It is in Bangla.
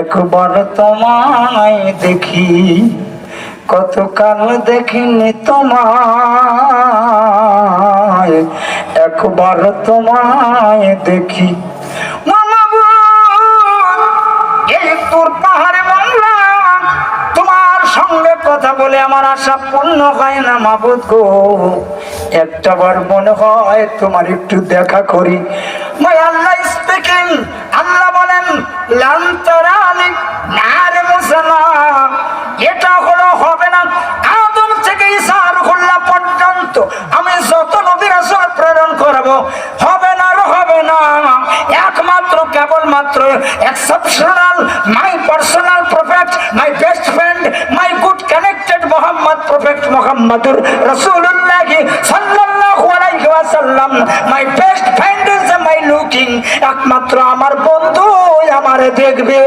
একবার তোমায় দেখি কতকাল দেখিনি তোমায়। একবার তোমায় দেখি। তোর আমার আশা পূর্ণ হয় না, মাবুদ গো। একটা বার মনে হয় তোমার একটু দেখা করি। আল্লাহ বলেন এটা হলো হবে না। আদম থেকে পর্যন্ত আমি যত প্রেরণ করব, হবে না হবে না। একমাত্র, কেবলমাত্র exceptional my personal prophet my best friend my good connected Muhammad prophet মোহাম্মদুর রসুল্লাহি সাল্লাল্লাহু আলাইহি ওয়াসাল্লাম। My best friend is my looking একমাত্র আমার বন্ধু আমারে দেখবে।